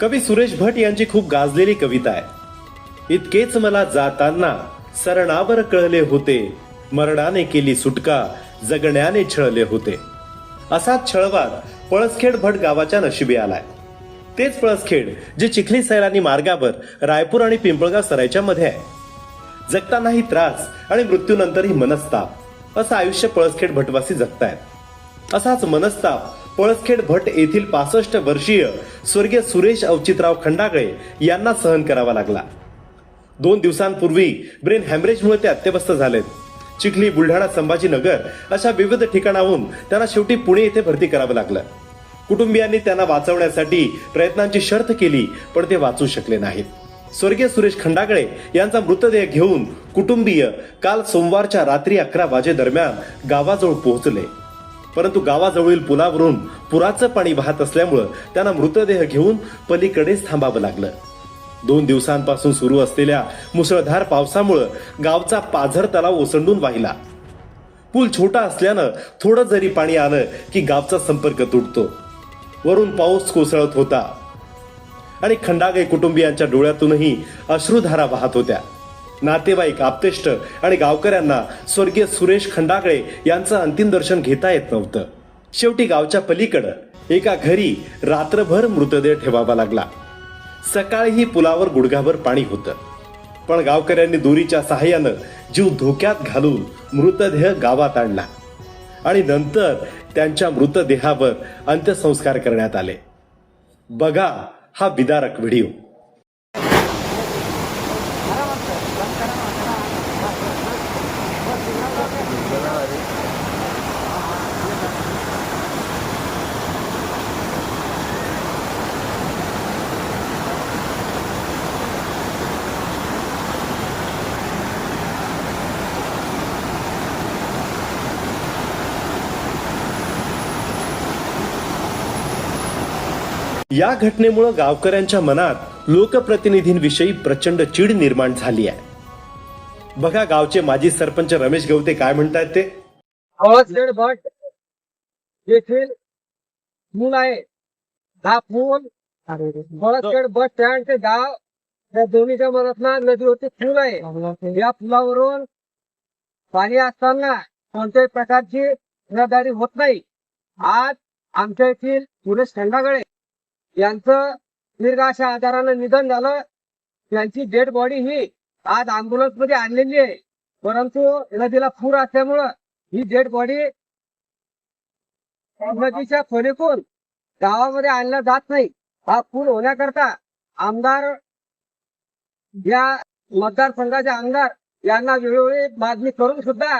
कवी सुरेश भट यांची खूप गाजलेली कविता आहे. इतकेच मला जाताना सरणावर कळले होते मरणाने केली सुटका जगण्याने छळले होते. असाच छळवाद पळसखेड भट गावाच्या नशिबी आलाय. तेच पळसखेड जे चिखली सैलानी मार्गावर रायपूर आणि पिंपळगाव सरायच्या मध्ये आहे. जगतानाही त्रास आणि मृत्यूनंतरही मनस्ताप असं आयुष्य पळसखेड भटवासी जगतायत. असाच मनस्ताप पळसखेड भट येथील पासष्ट वर्षीय स्वर्गीय सुरेश अवचितराव खंडागळे यांना सहन करावा लागला. दोन दिवसांपूर्वी ब्रेन हॅमरेजमुळे ते अत्यवस्थ झालेत. चिखली बुलढाणा संभाजीनगर अशा विविध ठिकाणाहून त्यांना शेवटी पुणे येथे भरती करावं लागलं. कुटुंबियांनी त्यांना वाचवण्यासाठी प्रयत्नांची शर्त केली पण ते वाचू शकले नाहीत. स्वर्गीय सुरेश खंडागळे यांचा मृतदेह घेऊन कुटुंबीय काल सोमवारच्या रात्री अकरा वाजे दरम्यान गावाजवळ पोहोचले. परंतु गावाजवळील पुलावरून पुराचं पाणी वाहत असल्यामुळं त्यांना मृतदेह घेऊन पलीकडेच थांबावं लागलं. दोन दिवसांपासून सुरू असलेल्या मुसळधार पावसामुळं गावचा पाझर तलाव ओसंडून वाहिला. पूल छोटा असल्यानं थोडं जरी पाणी आलं की गावचा संपर्क तुटतो. वरून पाऊस कोसळत होता. आणि खंडागे कुटुंबियांच्या डोळ्यातूनही अश्रुधारा वाहत होत्या. नातेवाईक आप्तेष्ट आणि गावकऱ्यांना स्वर्गीय सुरेश खंडागळे यांचं अंतिम दर्शन घेता येत नव्हतं. शेवटी गावच्या पलीकडं एका घरी रात्रभर मृतदेह ठेवावा लागला. सकाळीही पुलावर गुडघाभर पाणी होतं. पण गावकऱ्यांनी दोरीच्या सहाय्यानं जीव धोक्यात घालून मृतदेह गावात आणला आणि नंतर त्यांच्या मृतदेहावर अंत्यसंस्कार करण्यात आले. बघा हा विदारक व्हिडिओ. या घटनेमुळे गावकऱ्यांच्या मनात लोकप्रतिनिधींविषयी प्रचंड चीड निर्माण झाली आहे. बघा गावचे माजी सरपंच रमेश गवते काय म्हणतायत ते. पळसखेड भट येथील पूल आहे. हा पूल पळसखेड बस स्टँड ते गाव. या दोन्हीच्या मनातला नदीवरती पूल आहे. या पुलावरून पाणी असताना कोणत्याही प्रकारची रहदारी होत नाही. आज आमच्या येथील सुरेश खंडागळे यांचं दीर्घ अशा आजारानं निधन झालं. त्यांची डेड बॉडी ही आज अँब्युलन्समध्ये आणलेली आहे. परंतु नदीला पूर असल्यामुळं ही डेड बॉडी नदीच्या खोलीतून गावामध्ये आणला जात नाही. हा पूल होण्याकरता आमदार या मतदारसंघाचे आमदार यांना वेळोवेळी मागणी करून सुद्धा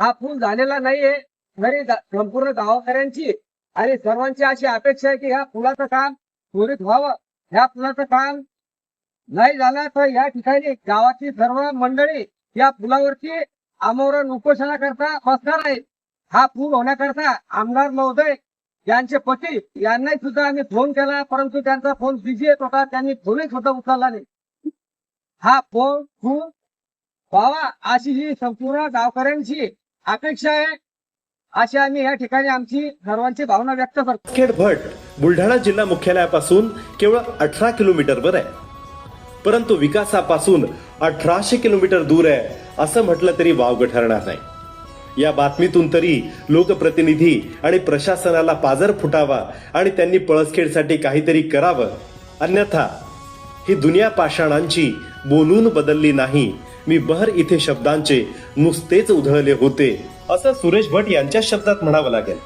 हा पूल झालेला नाहीये. तरी संपूर्ण गावकऱ्यांची आणि सर्वांची अशी अपेक्षा आहे की ह्या पुलाचं काम त्वरित व्हावं. ह्या पुलाचं काम नाही झाला तर या ठिकाणी गावाची सर्व मंडळी या पुलावरची आमरण उपोषणाकरता बसणार आहे हा पूल होण्याकरता आमदार महोदय यांचे पती यांनाही सुद्धा आम्ही फोन केला परंतु त्यांचा फोन बिझी येत होता त्यांनी फोनही सुद्धा उचलला नाही. हा फोन पूल व्हावा अशी ही संपूर्ण गावकऱ्यांची अपेक्षा आहे अशी आम्ही या ठिकाणी आमची सर्वांची भावना व्यक्त करतो. भट बुलढाणा जिल्हा मुख्यालयापासून केवळ अठरा किलोमीटरवर आहे. परंतु विकासापासून अठराशे किलोमीटर दूर आहे असं म्हटलं तरी वावग ठरणार नाही. या बातमीतून तरी लोकप्रतिनिधी आणि प्रशासनाला पाजर फुटावा आणि त्यांनी पळसखेडसाठी काहीतरी करावं. अन्यथा ही दुनिया पाषाणांची बोलून बदलली नाही. मी बहर इथे शब्दांचे नुसतेच उधळले होते असं सुरेश भट यांच्या शब्दात म्हणावं लागेल.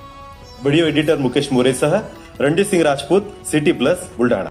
व्हिडिओ एडिटर मुकेश मोरेसह रणजित सिंग राजपूत सिटी प्लस बुलढाणा.